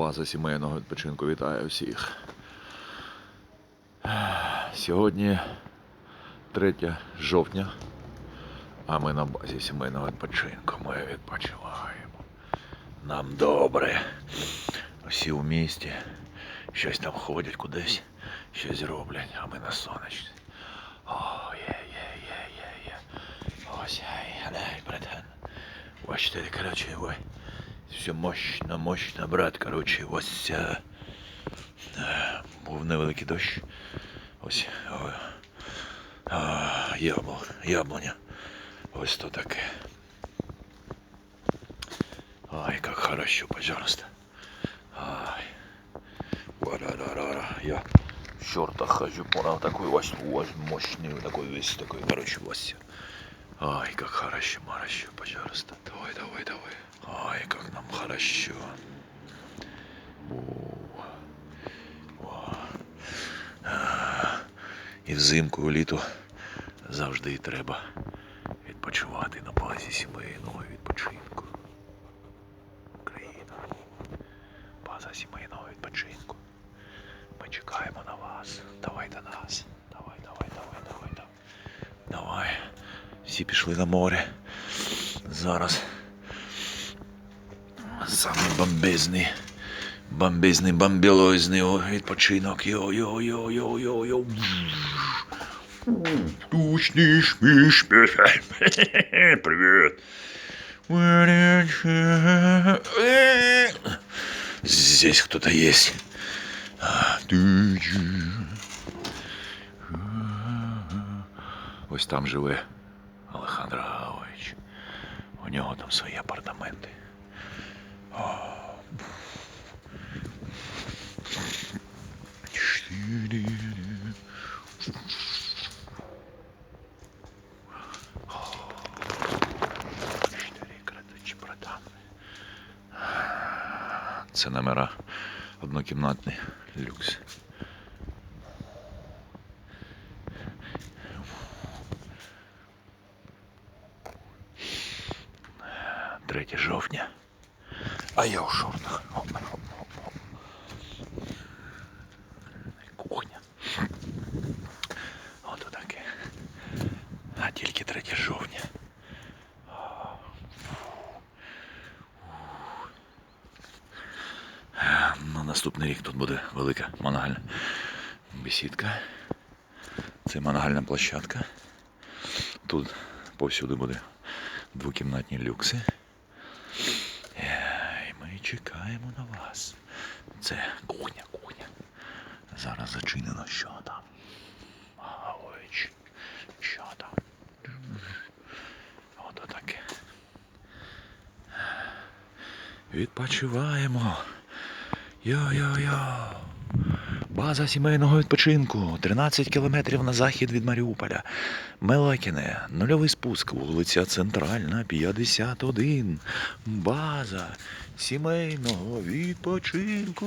База сімейного відпочинку вітає всіх. Сьогодні 3 жовтня, а ми на базі сімейного відпочинку. Ми відпочиваємо. Нам добре. Всі у місті. Щось там ходять кудись, щось роблять, а ми на сонечці. О, є, є, є, є, є. Ось, ай, ай, братан. Ось ти, короче, ой. Все мощно, мощно, брат, короче, ось. е, е, Був невеликий дощ. Ось. А, ябло, яблуня. Ось то таке. Ай, как хорошо, пожалуйста. Ай. Ва-ра-ра-ра-ра. Я в шортах хожу, понял, такой ось, ось мощный, такой весь, такой, короче, ось. Ай, как хорошо, хорошо, пожалуйста. Давай, давай, давай. Ай, как нам хорошо. І взимку, і літо завжди треба відпочивати на базі сімейного відпочинку. Україна. База сімейного відпочинку. Ми чекаємо на вас. Всі пішли на море. Зараз. Самий бомбезний. Бомбезний, бомбілозний о, відпочинок. Йо-йо-йо-йо-йо-йо. Тучний шміш. Привіт. Здесь кто-то есть. А, ты- Ось там живе Олександр Гавович. У нього там свої апартаменти. О. Це номера однокімнатний люкс. Третє жовтня. А я у шортах. Кухня. Ото таке. А тільки 3 жовтня. На наступний рік тут буде велика мангальна бесідка. Це мангальна площадка. Тут повсюди буде двокімнатні люкси. Чекаємо на вас. Це кухня, кухня. Зараз зачинено. Що там? Ой, що там? Ото таке. Відпочиваємо. Йо-йо-йо. База сімейного відпочинку. 13 кілометрів на захід від Маріуполя. Мелакіне. Нульовий спуск. Вулиця Центральна, 51. База сімейного відпочинку.